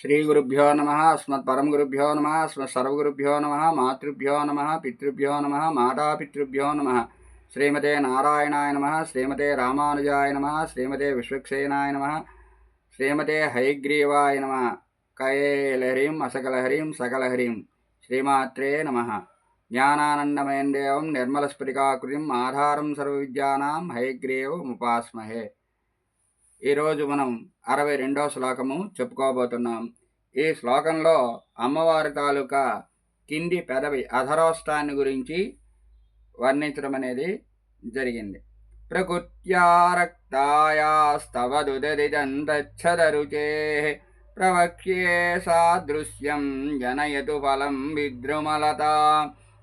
శ్రీ గురుభ్యో నమ అస్మత్ పరమగురుభ్యో నమ అస్మత్ సర్వగురుభ్యో నమ మాతృభ్యో నమ పితృభ్యో నమ మాతాపితృభ్యో నమ. శ్రీమతే నారాయణాయ నమ శ్రీమతే రామానుజాయ నమ శ్రీమతే విశ్వక్సేనాయ నమ శ్రీమతే హైగ్రీవాయ నమ. కయేలహరీం అసకలహరీం సకలహరీం. శ్రీమాత్రే నమ. జ్ఞానానందమయం దేవం నిర్మలస్ఫటికాకృతిం ఆధారం సర్వవిద్యానాం హైగ్రీవముపాస్మహే ఈరోజు మనం అరవై రెండవ శ్లోకము చెప్పుకోబోతున్నాం. ఈ శ్లోకంలో అమ్మవారి తాలూకా కింది పెదవి అధరోష్టాన్ని గురించి వర్ణించడం అనేది జరిగింది. ప్రకృత్యారక్తాయాస్తవదుదరిదంతచ్చదరుచే ప్రవక్ష్యే సాదృశ్యం జనయతు ఫలం విద్రుమలత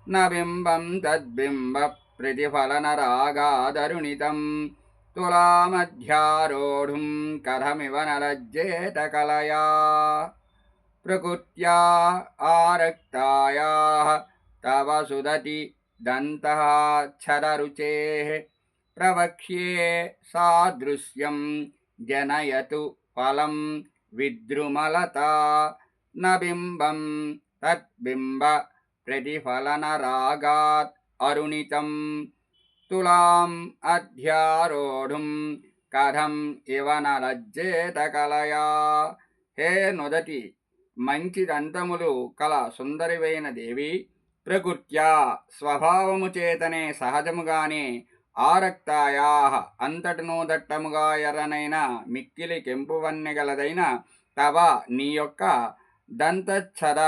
నబింబం తద్బింబ ప్రతిఫలనరాగాదరుణితం తులామధ్యారోఢుం కథమివ నలజ్జేత కలయా ప్రకృత్యా ఆరక్తాయా తవ సుదతి దంతః ఛదరుచేः ప్రవక్ష్యే సాదృశ్యం జనయతు ఫలం విద్రుమలత న బింబం తద్బింబ ప్రతిఫలనరాగాత్ అరుణితం తులాం అధ్యారోఢుం కథం ఇవ నలజ్జేత కలయా హే నొదటి మంచి దంతములు కల సుందరివైన దేవి ప్రకృత్యా స్వభావము చేతనే సహజముగానే ఆరక్తాయా అంతటను దట్టముగా ఎర్రనైన మిక్కిలి కెంపువన్నెగలదైన తవ నీ యొక్క దంతఛద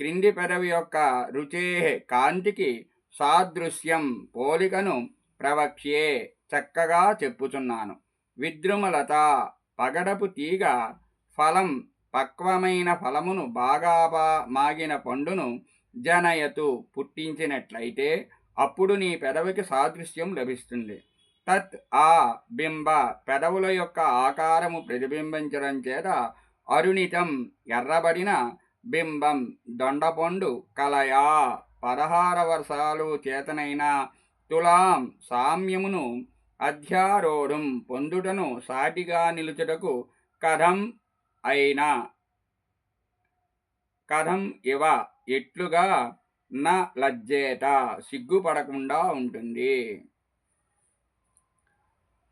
క్రింది పెదవి యొక్క రుచే కాంతికి సాదృశ్యం పోలికను ప్రవక్ష్యే చక్కగా చెప్పుచున్నాను. విద్రుమలత పగడపు తీగ ఫలం పక్వమైన ఫలమును బాగా బా- మాగిన పండును జనయతు పుట్టించినట్లయితే అప్పుడు నీ పెదవికి సాదృశ్యం లభిస్తుంది. తత్ ఆ బింబ పెదవుల యొక్క ఆకారము ప్రతిబింబించడం చేత అరుణితం ఎర్రబడిన బింబం దొండపండు కలయా. పదహార వర్షాలు చేతనైన తులాం సామ్యమును అధ్యారోఢం పొందుటను సాటిగా నిలుచుటకు కథం అయిన కథం ఇవ ఎట్లుగా న లజ్జేత సిగ్గుపడకుండా ఉంటుంది.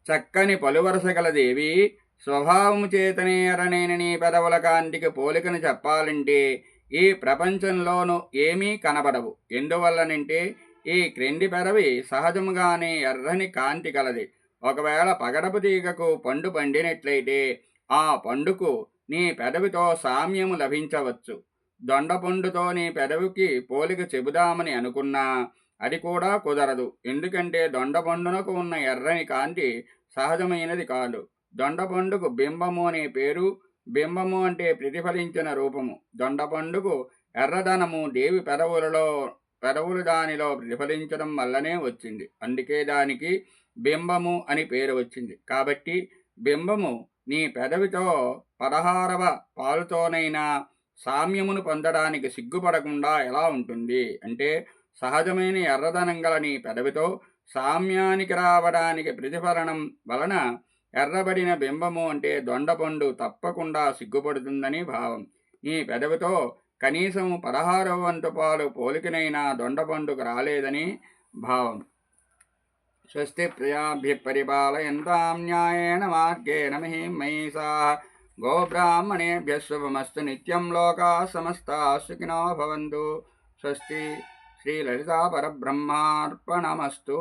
చక్కని పలువరస గల దేవి స్వభావము చేతనే ఎరనైన పెదవుల కాంతికి పోలికను చెప్పాలంటే ఈ ప్రపంచంలోనూ ఏమీ కనబడవు. ఎందువల్లనంటే ఈ క్రింది పెదవి సహజముగానే ఎర్రని కాంతి కలది. ఒకవేళ పగడపు తీగకు పండు పండినట్లయితే ఆ పండుకు నీ పెదవితో సామ్యము లభించవచ్చు. దొండపండుతో నీ పెదవికి పోలిక చెబుదామని అనుకున్నా అది కూడా కుదరదు. ఎందుకంటే దొండపండునకు ఉన్న ఎర్రని కాంతి సహజమైనది కాదు. దొండపండుకు బింబము అనే పేరు బింబము అంటే ప్రతిఫలించిన రూపము. దొండపండుకు ఎర్రదనము దేవి పెదవులలో పెదవులు దానిలో ప్రతిఫలించడం వల్లనే వచ్చింది. అందుకే దానికి బింబము అని పేరు వచ్చింది. కాబట్టి బింబము నీ పెదవితో పదహారవ పాలుతోనైనా సామ్యమును పొందడానికి సిగ్గుపడకుండా ఎలా ఉంటుంది? అంటే సహజమైన ఎర్రదనం గల నీ పెదవితో సామ్యానికి రావడానికి ప్రతిఫలనం వలన ఎర్రబడిన బింబము అంటే దొండపండు తప్పకుండా సిగ్గుపడుతుందని భావం. ఈ పెదవితో కనీసం పదహారవ వంతు పాలు పోలికనైనా దొండపండుకు రాలేదని భావం. స్వస్తి ప్రియాభ్య పరిపాలయంతాం న్యాయేన మార్గేణ మహిం మహిషా గోబ్రాహ్మణేభ్య శుభమస్తు నిత్యం లోకా సమస్తా సుఖినో భవంతు. స్వస్తి శ్రీలలితా పరబ్రహ్మార్పణమస్తు